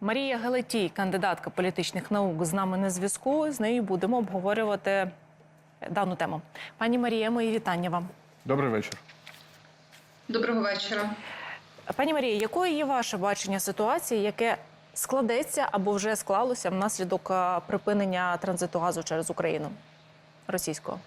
Марія Гелетій, кандидатка політичних наук, з нами на зв'язку. З нею будемо обговорювати дану тему. Пані Марія, мої вітання вам. Добрий вечір. Доброго вечора. Пані Марія, якою є ваше бачення ситуації, яке складеться або вже склалося внаслідок припинення транзиту газу через Україну російського?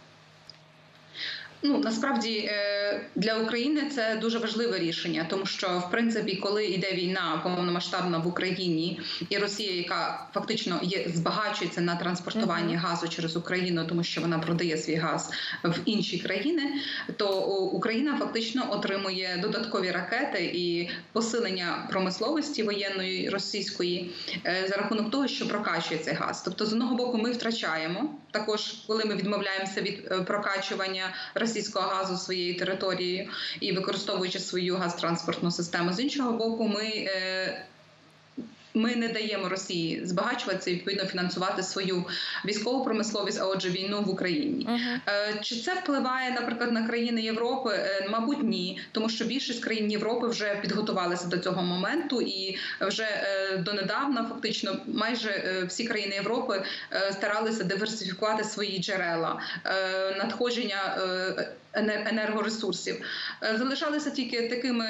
Ну насправді е, для України це дуже важливе рішення, тому що в принципі, коли йде війна повномасштабна в Україні, і Росія, яка фактично є збагачується на транспортуванні газу через Україну, тому що вона продає свій газ в інші країни, то Україна фактично отримує додаткові ракети і посилення промисловості воєнної російської е, за рахунок того, що прокачує цей газ. Тобто, з одного боку, ми втрачаємо також, коли ми відмовляємося від е, прокачування російського газу своєю територією і використовуючи свою газтранспортну систему. З іншого боку, ми е, ми не даємо Росії збагачуватися і відповідно фінансувати свою військову промисловість, а отже, війну в Україні. Е, Чи це впливає, наприклад, на країни Європи? Е, Мабуть, ні, тому що більшість країн Європи вже підготувалися до цього моменту, і вже е, донедавна, фактично, майже всі країни Європи старалися диверсифікувати свої джерела надходження. Енер- Енергоресурсів Е, залишалися тільки такими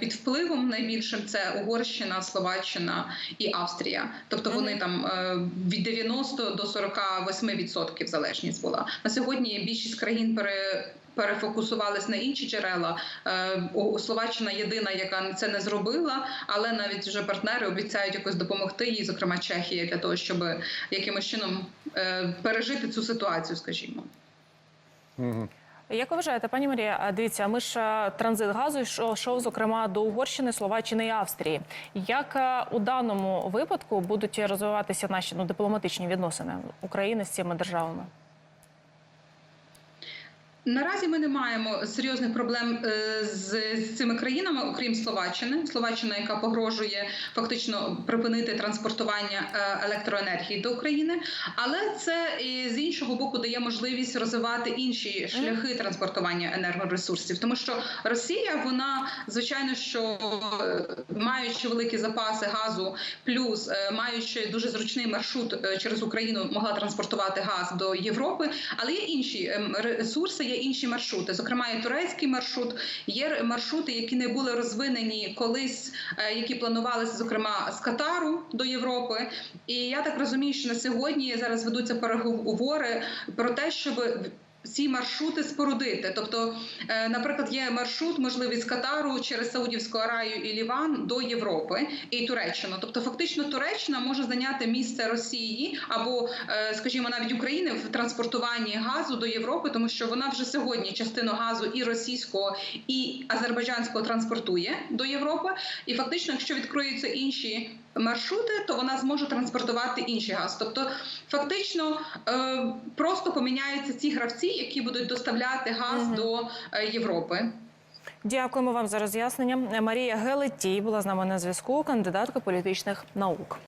під впливом найбільшим це Угорщина, Словаччина і Австрія. Тобто вони там е, від 90 до 48% залежність була на сьогодні. Більшість країн пере. Перефокусувались на інші джерела. Е, Словаччина єдина, яка це не зробила, але навіть вже партнери обіцяють якось допомогти їй, зокрема Чехія, для того, щоб якимось чином пережити цю ситуацію, скажімо. Як ви вважаєте, пані Марія, дивіться, ми ж транзит газу йшов, зокрема до Угорщини, Словаччини і Австрії. Як у даному випадку будуть розвиватися наші ну, дипломатичні відносини України з цими державами? Наразі ми не маємо серйозних проблем е, з, з цими країнами, окрім Словаччини. Словаччина, яка погрожує фактично припинити транспортування е, електроенергії до України, але це з іншого боку дає можливість розвивати інші шляхи транспортування енергоресурсів, тому що Росія, вона звичайно, що е, маючи великі запаси газу, плюс маючи дуже зручний маршрут через Україну, могла транспортувати газ до Європи, але є інші ем, ресурси, є інші маршрути. Зокрема, є турецький маршрут, є маршрути, які не були розвинені колись, е, які планувалися, зокрема, з Катару до Європи. І я так розумію, що на сьогодні зараз ведуться переговори про те, щоб ці маршрути спорудити. Тобто, е, наприклад, є маршрут, можливий з Катару через Саудівську Араю і Ліван до Європи і Туреччину. Тобто, фактично, Туреччина може зайняти місце Росії або, е, скажімо, навіть України в транспортуванні газу до Європи, тому що вона вже сьогодні частину газу і російського, і азербайджанського транспортує до Європи. І фактично, якщо відкриються інші маршрути, то вона зможе транспортувати інший газ. Тобто, фактично, е, просто поміняються ці гравці, які будуть доставляти газ до е, Європи. Дякуємо вам за роз'яснення. Марія Гелетій була з нами на зв'язку, кандидатка політичних наук.